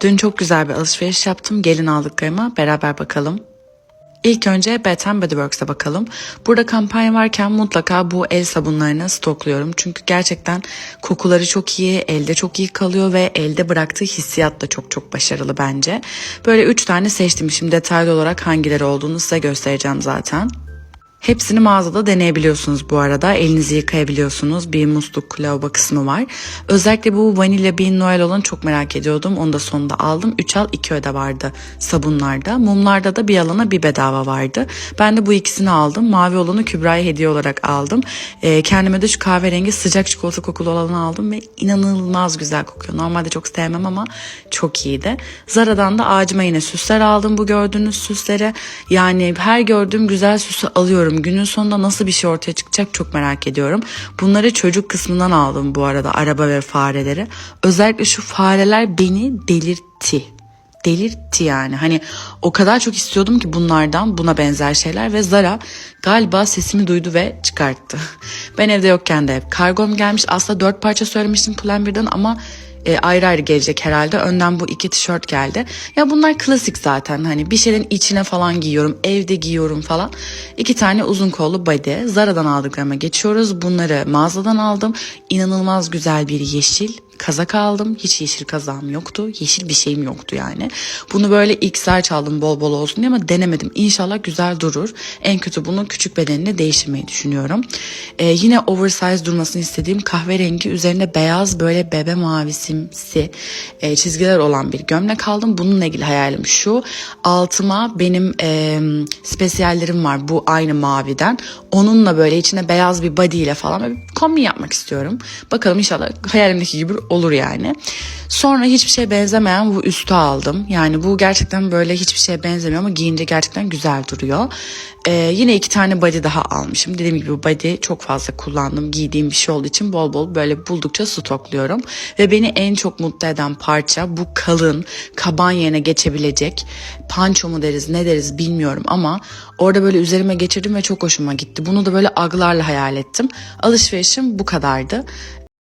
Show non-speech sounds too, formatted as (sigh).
Dün çok güzel bir alışveriş yaptım. Gelin aldıklarıma beraber bakalım. İlk önce Bath Body Works'a bakalım. Burada kampanya varken mutlaka bu el sabunlarını stokluyorum. Çünkü gerçekten kokuları çok iyi, elde çok iyi kalıyor ve elde bıraktığı hissiyat da çok çok başarılı bence. Böyle 3 tane seçtim. Şimdi detaylı olarak hangileri olduğunu size göstereceğim zaten. Hepsini mağazada deneyebiliyorsunuz bu arada. Elinizi yıkayabiliyorsunuz. Bir musluk lavabo kısmı var. Özellikle bu vanilya bean noel olanı çok merak ediyordum. Onu da sonunda aldım. 3 al 2 öde vardı sabunlarda. Mumlarda da bir alana bir bedava vardı. Ben de bu ikisini aldım. Mavi olanı Kübra'ya hediye olarak aldım. Ee, kendime de şu kahverengi sıcak çikolata kokulu olanı aldım ve inanılmaz güzel kokuyor. Normalde çok sevmem ama çok iyiydi. Zara'dan da ağacıma yine süsler aldım bu gördüğünüz süsleri. Yani her gördüğüm güzel süsü alıyorum. Günün sonunda nasıl bir şey ortaya çıkacak çok merak ediyorum. Bunları çocuk kısmından aldım bu arada araba ve fareleri. Özellikle şu fareler beni delirtti delirtti yani. Hani o kadar çok istiyordum ki bunlardan buna benzer şeyler ve Zara galiba sesimi duydu ve çıkarttı. (laughs) Ben evde yokken de kargom gelmiş. Aslında dört parça söylemiştim Pull&Bear'dan ama e, ayrı ayrı gelecek herhalde. Önden bu iki tişört geldi. Ya bunlar klasik zaten. Hani bir şeyin içine falan giyiyorum. Evde giyiyorum falan. İki tane uzun kollu body. Zara'dan aldıklarıma geçiyoruz. Bunları mağazadan aldım. İnanılmaz güzel bir yeşil kazak aldım. Hiç yeşil kazağım yoktu. Yeşil bir şeyim yoktu yani. Bunu böyle XL çaldım bol bol olsun diye ama denemedim. İnşallah güzel durur. En kötü bunu küçük bedenine değiştirmeyi düşünüyorum. Ee, yine oversize durmasını istediğim kahverengi üzerinde beyaz böyle bebe mavisimsi e, çizgiler olan bir gömlek aldım. Bununla ilgili hayalim şu. Altıma benim e, spesiyallerim var bu aynı maviden. Onunla böyle içine beyaz bir body ile falan bir kombin yapmak istiyorum. Bakalım inşallah hayalimdeki gibi olur yani. Sonra hiçbir şeye benzemeyen bu üstü aldım. Yani bu gerçekten böyle hiçbir şeye benzemiyor ama giyince gerçekten güzel duruyor. Ee, yine iki tane body daha almışım. Dediğim gibi body çok fazla kullandım. Giydiğim bir şey olduğu için bol bol böyle buldukça stokluyorum. Ve beni en çok mutlu eden parça bu kalın, kaban yerine geçebilecek. Panço mu deriz ne deriz bilmiyorum ama orada böyle üzerime geçirdim ve çok hoşuma gitti. Bunu da böyle aglarla hayal ettim. Alışverişim bu kadardı.